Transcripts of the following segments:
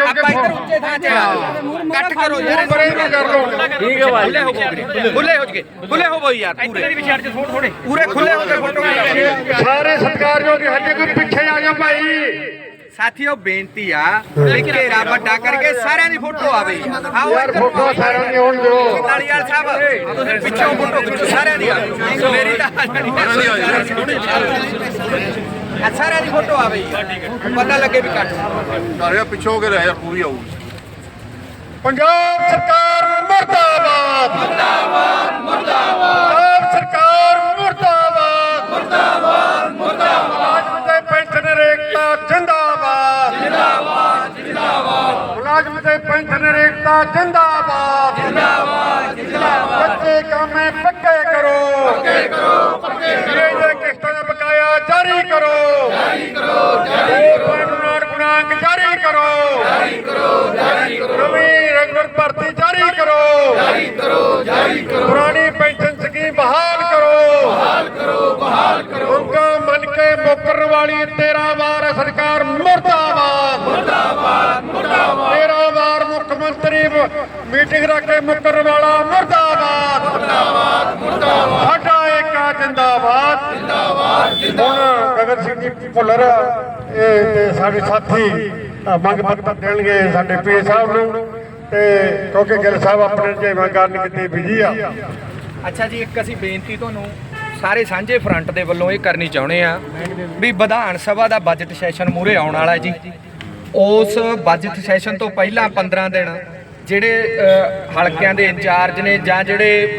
ਆਪਾਂ ਇੱਧਰ ਉੱਚੇ ਥਾਂ ਆ ਕੱਟ ਕਰੋ ਯਾਰ ਪਰੇ ਨੂੰ ਕਰ ਲਓ। ਠੀਕ ਹੈ ਭਾਈ। ਖੁੱਲੇ ਹੋ ਜਗੇ ਖੁੱਲੇ ਹੋ ਬਈ ਯਾਰ ਪੂਰੇ। ਵਿਚਾਰ 'ਚ ਥੋੜੇ ਥੋੜੇ ਪੂਰੇ ਖੁੱਲੇ ਹੋ ਕੇ ਫੋਟੋ ਸਾਰੇ ਸਤਿਕਾਰਯੋਗ ਹੱਜੇ ਕੋਈ ਪਿੱਛੇ ਆ ਜਾ ਭਾਈ। ਸਾਥੀਓ ਬੇਨਤੀ ਆ ਵੀ ਘੇਰਾ ਵੱਡਾ ਕਰਕੇ ਸਾਰਿਆਂ ਦੀ ਫੋਟੋ ਆਵੇ। ਆਓ ਯਾਰ ਫੋਟੋ ਸਾਰਿਆਂ ਦੀ ਹੋਣ ਦਿਓ। ਤਾਲੀਵਾਲ ਸਾਹਿਬ ਤੁਸੀਂ ਪਿੱਛੋਂ ਫੋਟੋ ਖਿੱਚੋ ਸਾਰਿਆਂ ਦੀ ਆਵੇ ਮੇਰੀ ਤਾਂ ਸਾਰਿਆਂ ਦੀ ਫੋਟੋ ਆਵੇ। ਪਤਾ ਲੱਗੇ ਵੀ ਕੱਟ। ਸਾਰੇ ਪਿੱਛੋਂ ਹੋ ਕੇ ਰਹਿ ਪੂਰੀ ਆਊਗੀ। ਪੰਜਾਬ ਸਰਕਾਰ ਮਰਦਾਬਾਦ ਮਰਦਾਬਾਦ ਮਰਦਾਬਾਦ। ਏਕਤਾ ਜਿੰਦਾਬਾਦ। ਜਿੰਦਾਬਾਦ ਜਿੰਦਾਬਾਦ। ਕੱਚੇ ਕਾਮੇ ਪੱਕੇ ਕਰੋ। ਪੱਕੇ ਕਰੋ ਪੱਕੇ ਕਰੋ। ਦੇ ਕਿਸ਼ਤਾਂ ਦਾ ਬਕਾਇਆ ਜਾਰੀ ਕਰੋ। ਜਾਰੀ ਕਰੋ ਜਾਰੀ ਕਰੋ। ਗੁਣਾਂਕ ਜਾਰੀ ਕਰੋ। ਨਵੀਂ ਰੈਗੂਲਰ ਭਰਤੀ ਜਾਰੀ ਕਰੋ। ਜਾਰੀ ਕਰੋ ਜਾਰੀ ਕਰੋ। ਪੁਰਾਣੀ ਪੈਨਸ਼ਨ ਸਕੀਮ ਬਹਾਲ ਕਰੋ। ਬਹਾਲ ਕਰੋ ਬਹਾਲ ਕਰੋ। ਮੰਗਾਂ ਮੰਨ ਕੇ ਮੁਕਰਨ ਵਾਲੀ 13 ਵਾਰ ਸਰਕਾਰ ਮੁਰਦਾਬਾਦ। ਮੁਰਦਾਬਾਦ ਮੁਰਦਾਬਾਦ। 13 ਵਾਰ ਮੁੱਖ ਮੰਤਰੀ ਮੀਟਿੰਗ ਰੱਖ ਕੇ ਮੁਕਰਨ ਵਾਲਾ ਮੁਰਦਾਬਾਦ। ਮੁਰਦਾਬਾਦ ਮੁਰਦਾਬਾਦ ਸਾਡਾ ਏਕਾ ਜਿੰਦਾਬਾਦ। ਜਿੰਦਾਬਾਦ ਜਿੰਦਾਬਾਦ ਗਗਨ ਸਿੰਘ ਜੀ ਭੁੱਲਰ, ਇਹ ਸਾਡੇ ਸਾਥੀ ਮੰਗ ਪੱਤਰ ਦੇਣਗੇ ਸਾਡੇ ਪੀ ਸਾਹਿਬ ਨੂੰ। ਤੇ ਕਿਉਂਕਿ ਗਿੱਲ ਸਾਹਿਬ ਆਪਣੇ ਜੇਵਾ ਕਰਨ ਕਿਤੇ, ਬਿਜ਼ੀ ਆ। ਅੱਛਾ ਜੀ, ਇੱਕ ਅਸੀਂ ਬੇਨਤੀ ਤੁਹਾਨੂੰ, ਸਾਰੇ ਸਾਂਝੇ ਫਰੰਟ ਦੇ ਵੱਲੋਂ ਇਹ ਕਰਨੀ ਚਾਹੁੰਦੇ ਆ ਵੀ ਵਿਧਾਨ ਸਭਾ ਦਾ ਬਜਟ ਸੈਸ਼ਨ ਮੂਰੇ ਆਉਣ ਵਾਲਾ ਜੀ। ਉਸ ਬਜਟ ਸੈਸ਼ਨ ਤੋਂ ਪਹਿਲਾਂ 15 ਦਿਨ ਜਿਹੜੇ ਹਲਕਿਆਂ ਦੇ ਇੰਚਾਰਜ ਨੇ ਜਾਂ ਜਿਹੜੇ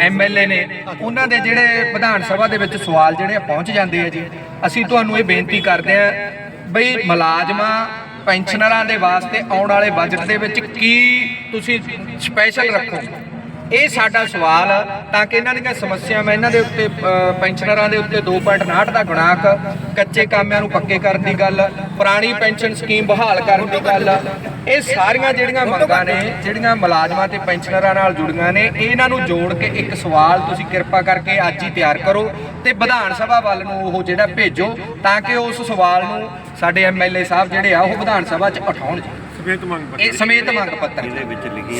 ਐਮਐਲਏ ਨੇ, ਉਹਨਾਂ ਦੇ ਜਿਹੜੇ ਵਿਧਾਨ ਸਭਾ ਦੇ ਵਿੱਚ ਸਵਾਲ ਜਿਹੜੇ ਆ ਪਹੁੰਚ ਜਾਂਦੇ ਆ ਜੀ। ਅਸੀਂ ਤੁਹਾਨੂੰ ਇਹ ਬੇਨਤੀ ਕਰਦੇ ਆ, ਬਈ ਮੁਲਾਜ਼ਮਾਂ ਪੈਨਸ਼ਨਰਾਂ ਦੇ ਵਾਸਤੇ ਆਉਣ ਵਾਲੇ ਬਜਟ ਦੇ ਵਿੱਚ ਕੀ ਤੁਸੀਂ ਸਪੈਸ਼ਲ ਰੱਖੋ ਇਹ ਸਾਡਾ ਸਵਾਲ ਆ, ਤਾਂ ਕਿ ਇਹਨਾਂ ਦੀਆਂ ਸਮੱਸਿਆਵਾਂ ਇਹਨਾਂ ਦੇ ਉੱਤੇ ਪੈਨਸ਼ਨਰਾਂ ਦੇ ਉੱਤੇ 2.59 ਦਾ ਗੁਣਾਕ, ਕੱਚੇ ਕਾਮਿਆਂ ਨੂੰ ਪੱਕੇ ਕਰਨ ਦੀ ਗੱਲ, ਪੁਰਾਣੀ ਪੈਨਸ਼ਨ ਸਕੀਮ ਬਹਾਲ ਕਰਨ ਦੀ ਗੱਲ ਇਹ ਸਾਰੀਆਂ ਜਿਹੜੀਆਂ ਮੰਗਾਂ ਨੇ, ਜਿਹੜੀਆਂ ਮੁਲਾਜ਼ਮਾਂ ਤੇ ਪੈਨਸ਼ਨਰਾਂ ਨਾਲ ਜੁੜੀਆਂ ਨੇ, ਇਹਨਾਂ ਨੂੰ ਜੋੜ ਕੇ ਇੱਕ ਸਵਾਲ ਤੁਸੀਂ ਕਿਰਪਾ ਕਰਕੇ ਅੱਜ ਹੀ ਤਿਆਰ ਕਰੋ ਤੇ ਵਿਧਾਨ ਸਭਾ ਵੱਲ ਨੂੰ ਉਹ ਜਿਹੜਾ ਭੇਜੋ, ਤਾਂ ਕਿ ਉਸ ਸਵਾਲ ਨੂੰ ਸਾਡੇ ਐਮਐਲਏ ਸਾਹਿਬ ਜਿਹੜੇ ਆ, ਉਹ ਵਿਧਾਨ ਸਭਾ 'ਚ ਉਠਾਉਣ। ਜੀ ਇਹ ਸਮੇਤ ਮੰਗ ਪੱਤਰ।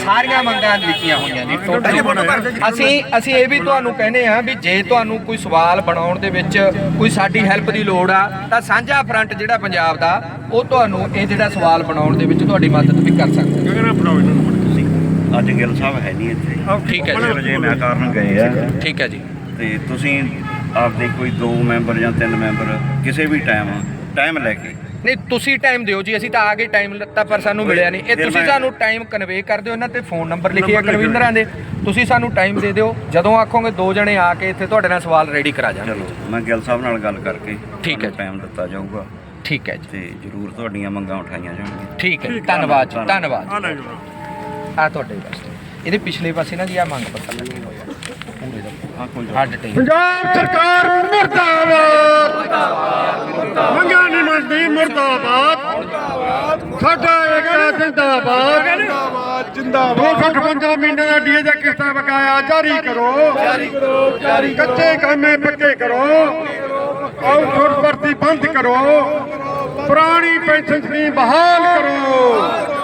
ਸਾਰੀਆਂ ਮੰਗਾਂ ਲਿਖੀਆਂ ਹੋਈਆਂ ਨੇ ਟੋਟਲ ਅਸੀਂ ਅਸੀਂ ਇਹ ਵੀ ਤੁਹਾਨੂੰ ਕਹਿੰਦੇ ਆ ਵੀ ਜੇ ਤੁਹਾਨੂੰ ਕੋਈ ਸਵਾਲ ਬਣਾਉਣ ਦੇ ਵਿੱਚ ਕੋਈ ਸਾਡੀ ਹੈਲਪ ਦੀ ਲੋੜ ਆ ਤਾਂ ਸਾਂਝਾ ਫਰੰਟ ਜਿਹੜਾ ਪੰਜਾਬ ਦਾ ਉਹ ਤੁਹਾਨੂੰ ਇਹ ਜਿਹੜਾ ਸਵਾਲ ਬਣਾਉਣ ਦੇ ਵਿੱਚ ਤੁਹਾਡੀ ਮਦਦ ਵੀ ਕਰ ਸਕਦਾ। ਅੱਜ ਗਿੱਲ ਸਾਹਿਬ ਹੈ ਨਹੀਂ ਇੱਥੇ। ਠੀਕ ਹੈ ਜੀ। ਵਜੇ ਮੈਂ ਕਾਰਨ ਗਏ ਆ। ਠੀਕ ਹੈ ਜੀ। ਤੇ ਤੁਸੀਂ ਆਪਦੇ ਕੋਈ ਦੋ ਮੈਂਬਰ ਜਾਂ ਤਿੰਨ ਮੈਂਬਰ ਕਿਸੇ ਵੀ ਟਾਈਮ ਟਾਈਮ ਲੈ ਕੇ ਨਹੀਂ ਤੁਸੀਂ ਟਾਈਮ ਦਿਓ ਜੀ ਅਸੀਂ ਤਾਂ ਆ ਕੇ ਟਾਈਮ ਲੱਤਾ ਪਰ ਸਾਨੂੰ ਮਿਲਿਆ ਨਹੀਂ। ਇਹ ਤੁਸੀਂ ਸਾਨੂੰ ਟਾਈਮ ਕਨਵੇ ਕਰ ਦਿਓ ਇਹਨਾਂ ਤੇ ਫੋਨ ਨੰਬਰ ਲਿਖੇ ਆ ਕਨਵੀਨਰਾਂ ਦੇ। ਤੁਸੀਂ ਸਾਨੂੰ ਟਾਈਮ ਦੇ ਦਿਓ ਜਦੋਂ ਆਖੋਗੇ ਦੋ ਜਣੇ ਆ ਕੇ ਇੱਥੇ ਤੁਹਾਡੇ ਨਾਲ ਸਵਾਲ ਰੈਡੀ ਕਰਾ ਜਾਣਗੇ। ਚਲੋ ਮੈਂ ਗਿੱਲ ਸਾਹਿਬ ਨਾਲ ਗੱਲ ਕਰਕੇ ਠੀਕ ਹੈ ਟਾਈਮ ਦਿੱਤਾ ਜਾਊਗਾ। ਠੀਕ ਹੈ ਜੀ। ਤੇ ਜ਼ਰੂਰ ਤੁਹਾਡੀਆਂ ਮੰਗਾਂ ਉਠਾਈਆਂ ਜਾਣਗੀਆਂ। ਠੀਕ ਹੈ ਧੰਨਵਾਦ ਜੀ, ਧੰਨਵਾਦ। ਧੰਨਵਾਦ। ਆ ਤੁਹਾਡੇ ਵਾਸਤੇ। ਇਹਦੇ ਪਿਛਲੇ ਪਾਸੇ ਨਾ ਜੀ ਆ ਮੰਗ ਪੱਤਰ ਲੱਗੇ ਹੋਏ। ਆ ਪੂਰੇ ਪੰਜਾਬ ਸਰਕਾਰ ਮੁਰਦਾਬਾਦ। ਮੁਰਦਾਬਾਦ ਨਹੀਂ ਮੰਨਦੀ, ਮੁਰਦਾਬਾਦ। ਸਾਡਾ ਏਕਾ ਜਿੰਦਾਬਾਦ। ਜਿੰਦਾਬਾਦ 258 ਮਹੀਨੇ ਦਾ ਡੀਏ ਦਾ ਕਿਸ਼ਤਾਂ ਬਕਾਇਆ, ਜਾਰੀ ਕਰੋ। ਜਾਰੀ ਕਰੋ ਜਾਰੀ ਕੱਚੇ ਕਾਮੇ ਪੱਕੇ ਕਰੋ। ਆਊਟਸੋਰਸ ਭਰਤੀ ਬੰਦ ਕਰੋ। ਪੁਰਾਣੀ ਪੈਨਸ਼ਨ ਸਕੀਮ ਬਹਾਲ ਕਰੋ।